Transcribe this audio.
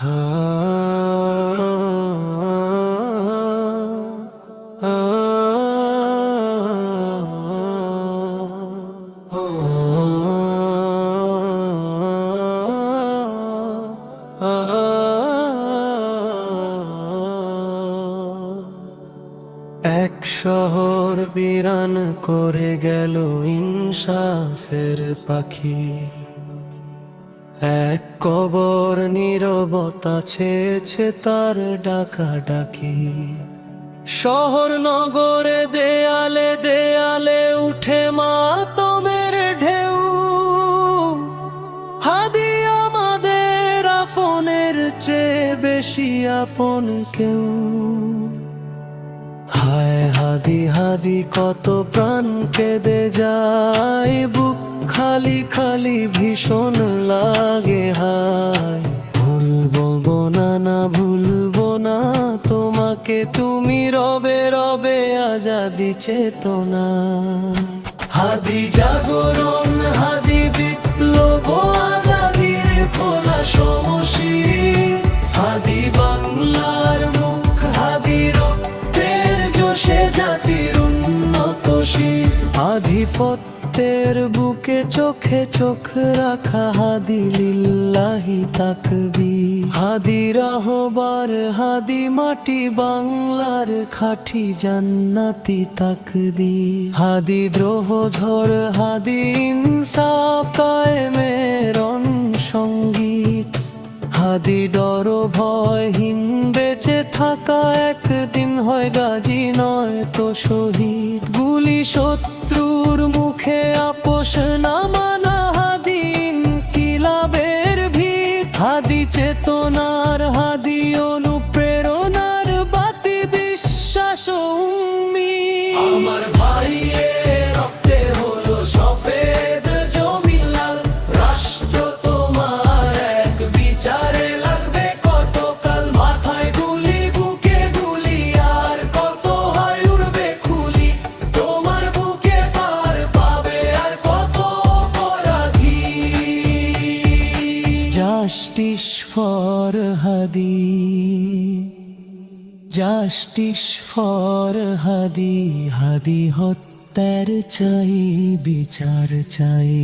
এক শহর বিরান করে গেল ইনসাফের পাখি। এক কবর নীরবতা ছেছে তার ডাকা ডাকি শহর নগরে দেয়ালে দেয়ালে উঠে মাতমের ঢেউ। হাদি আমাদের আপনের চেয়ে বেশি আপন কেউ। হায় হাদি হাদি কত প্রাণ কেঁদে যায়, বুক খালি খালি ভীষণ লাগে হায়। ভুলবো না না ভুলবো না, তোমাকে তুমি রবে রবে আজাদি চেতনা। হাদি জাগরণ, হাদি বিপ্লব আধিপত্যের বুকে চোখে চোখ রাখা হাদি লিল্লাহি তাকবি হাদি রাহবার, হাদি মাটি বাংলার খাঁটি জান্নাতি তাকদি হাদি দ্রোহ ঝড়, হাদি ইনসাফ সংগীত হাদি ডর ভয়হীন বেঁচে থাকা একদিন হয় গাজী নয় তো শহীদ। গুলি শত্রুর মুখে আপোষ না মানা হাদিন কিলাবের ভিড় হাদি চেতনার হাদি অনুপ্রেরণার বাতি বিশ্বাস justice for Hadi justice for Hadi Hadi হত্যার চাই বিচার চাই।